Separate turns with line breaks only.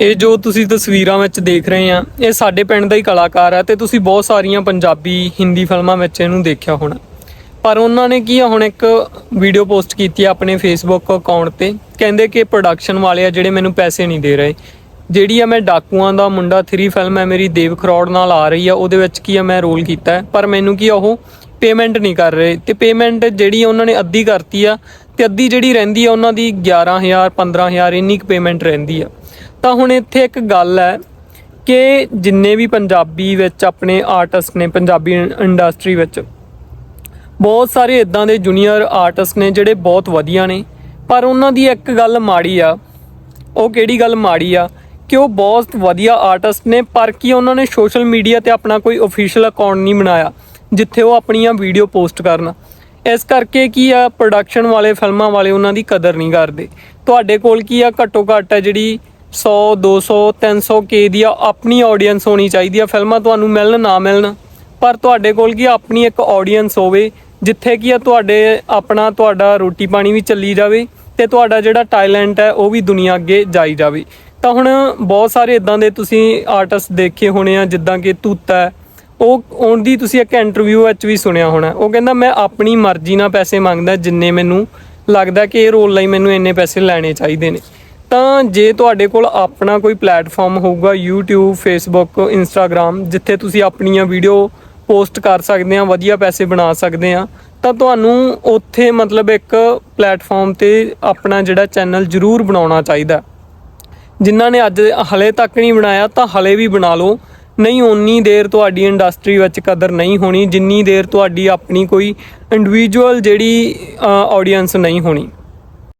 ਇਹ ਜੋ ਤੁਸੀਂ ਤਸਵੀਰਾਂ ਵਿੱਚ ਦੇਖ ਰਹੇ ਆ, ਇਹ ਸਾਡੇ ਪਿੰਡ ਦਾ ਹੀ ਕਲਾਕਾਰ ਆ ਤੇ ਤੁਸੀਂ ਬਹੁਤ ਸਾਰੀਆਂ ਪੰਜਾਬੀ ਹਿੰਦੀ ਫਿਲਮਾਂ ਵਿੱਚ ਇਹਨੂੰ ਦੇਖਿਆ ਹੋਣਾ। ਪਰ ਉਹਨਾਂ ਨੇ ਕੀ ਆ, ਹੁਣ ਇੱਕ ਵੀਡੀਓ ਪੋਸਟ ਕੀਤੀ ਆ ਆਪਣੇ ਫੇਸਬੁੱਕ ਅਕਾਊਂਟ ਤੇ, ਕਹਿੰਦੇ ਕਿ ਪ੍ਰੋਡਕਸ਼ਨ ਵਾਲੇ ਆ ਜਿਹੜੇ ਮੈਨੂੰ ਪੈਸੇ ਨਹੀਂ ਦੇ ਰਹੇ। ਜਿਹੜੀ ਆ ਮੈਂ ਡਾਕੂਆਂ ਦਾ ਮੁੰਡਾ 3 ਫਿਲਮ ਹੈ ਮੇਰੀ ਦੇਵ ਖਰੋੜ ਨਾਲ ਆ ਰਹੀ ਆ, ਉਹਦੇ ਵਿੱਚ ਕੀ ਆ, ਮੈਂ ਰੋਲ ਕੀਤਾ ਹੈ। ਪਰ ਮੈਨੂੰ ਕੀ ਉਹ ਪੇਮੈਂਟ ਨਹੀਂ ਕਰ ਰਹੇ। ਤੇ ਪੇਮੈਂਟ ਜਿਹੜੀ ਉਹਨਾਂ ਨੇ ਅੱਧੀ ਕਰਤੀ ਆ ਤੇ ਅੱਧੀ ਜਿਹੜੀ ਰਹਿੰਦੀ ਆ, ਉਹਨਾਂ ਦੀ 11000 15000 ਇੰਨੀ ਕੁ ਪੇਮੈਂਟ ਰਹਿੰਦੀ ਆ। ਤਾਂ ਹੁਣ ਇੱਥੇ ਇੱਕ ਗੱਲ ਹੈ ਕਿ ਜਿੰਨੇ ਵੀ ਪੰਜਾਬੀ ਵਿੱਚ ਆਪਣੇ ਆਰਟਿਸਟ ਨੇ, ਪੰਜਾਬੀ ਇੰਡਸਟਰੀ ਵਿੱਚ, ਬਹੁਤ ਸਾਰੇ ਇਦਾਂ ਦੇ ਜੂਨੀਅਰ ਆਰਟਿਸਟ ਨੇ ਜਿਹੜੇ ਬਹੁਤ ਵਧੀਆ ਨੇ। ਪਰ ਉਹਨਾਂ ਦੀ ਇੱਕ ਗੱਲ ਮਾੜੀ ਆ, ਉਹ ਕਿਹੜੀ ਗੱਲ ਮਾੜੀ ਆ ਕਿ ਉਹ ਬਹੁਤ ਵਧੀਆ ਆਰਟਿਸਟ ਨੇ, ਪਰ ਕੀ ਉਹਨਾਂ ਨੇ ਸੋਸ਼ਲ ਮੀਡੀਆ ਤੇ ਆਪਣਾ ਕੋਈ ਅਫੀਸ਼ੀਅਲ ਅਕਾਊਂਟ ਨਹੀਂ ਬਣਾਇਆ, ਜਿੱਥੇ ਉਹ ਆਪਣੀਆਂ ਵੀਡੀਓ ਪੋਸਟ ਕਰਨ। ਇਸ ਕਰਕੇ ਕੀ ਆ ਪ੍ਰੋਡਕਸ਼ਨ ਵਾਲੇ, ਫਿਲਮਾਂ ਵਾਲੇ ਉਹਨਾਂ ਦੀ ਕਦਰ ਨਹੀਂ ਕਰਦੇ। ਤੁਹਾਡੇ ਕੋਲ ਕੀ ਆ, ਘੱਟੋ ਘੱਟ ਹੈ ਜਿਹੜੀ 100 200 300 ਕੇ ਦੀ ਆਪਣੀ ਆਡੀਅנס ਹੋਣੀ ਚਾਹੀਦੀ ਆ। ਫਿਲਮਾਂ ਤੁਹਾਨੂੰ ਮਿਲਣ, ਨਾ ਮਿਲਣ। ਪਰ ਤੁਹਾਡੇ ਕੋਲ ਕੀ ਆਪਣੀ ਇੱਕ ਆਡੀਅנס ਹੋਵੇ, ਜਿੱਥੇ ਕੀ ਆ ਤੁਹਾਡੇ ਆਪਣਾ ਤੁਹਾਡਾ ਰੋਟੀ ਪਾਣੀ ਵੀ ਚੱਲੀ ਜਾਵੇ ਤੇ ਤੁਹਾਡਾ ਜਿਹੜਾ ਟੈਲੈਂਟ ਹੈ ਉਹ ਵੀ ਦੁਨੀਆ ਅੱਗੇ ਜਾਈ ਜਾਵੇ। ਤਾਂ ਹੁਣ ਬਹੁਤ ਸਾਰੇ ਇਦਾਂ ਦੇ ਤੁਸੀਂ ਆਰਟਿਸਟ ਦੇਖੇ ਹੋਣੇ ਆ, ਜਿੱਦਾਂ ਕਿ ਤੂਤਾ ਉਹ, ਉਹਦੀ ਤੁਸੀਂ ਇੱਕ ਇੰਟਰਵਿਊ ਵਿੱਚ ਵੀ ਸੁਣਿਆ ਹੋਣਾ। ਉਹ ਕਹਿੰਦਾ, ਮੈਂ ਆਪਣੀ ਮਰਜ਼ੀ ਨਾਲ ਪੈਸੇ ਮੰਗਦਾ ਜਿੰਨੇ ਮੈਨੂੰ ਲੱਗਦਾ ਕਿ ਇਹ ਰੋਲ ਲਈ ਮੈਨੂੰ ਇੰਨੇ ਪੈਸੇ ਲੈਣੇ ਚਾਹੀਦੇ ਨੇ। ਤਾਂ ਜੇ ਤੁਹਾਡੇ ਕੋਲ ਆਪਣਾ ਕੋਈ ਪਲੇਟਫਾਰਮ ਹੋਊਗਾ, YouTube, Facebook, Instagram, ਜਿੱਥੇ ਤੁਸੀਂ ਆਪਣੀਆਂ ਵੀਡੀਓ ਪੋਸਟ ਕਰ ਸਕਦੇ ਆ, ਵਧੀਆ ਪੈਸੇ ਬਣਾ ਸਕਦੇ ਆ, ਤਾਂ ਤੁਹਾਨੂੰ ਉੱਥੇ ਮਤਲਬ ਇੱਕ ਪਲੇਟਫਾਰਮ ਤੇ ਆਪਣਾ ਜਿਹੜਾ ਚੈਨਲ ਜ਼ਰੂਰ ਬਣਾਉਣਾ ਚਾਹੀਦਾ ਜਿਨ੍ਹਾਂ ਨੇ ਅੱਜ ਹਲੇ ਤੱਕ ਨਹੀਂ ਬਣਾਇਆ, ਤਾਂ ਹਲੇ ਵੀ ਬਣਾ ਲਓ। ਨਹੀਂ ਉਨੀ ਦੇਰ ਤੁਹਾਡੀ ਇੰਡਸਟਰੀ ਵਿੱਚ ਕਦਰ ਨਹੀਂ ਹੋਣੀ, ਜਿੰਨੀ ਦੇਰ ਤੁਹਾਡੀ ਆਪਣੀ ਕੋਈ ਇੰਡੀਵਿਜੂਅਲ ਜਿਹੜੀ ਆਡੀਅנס ਨਹੀਂ ਹੋਣੀ।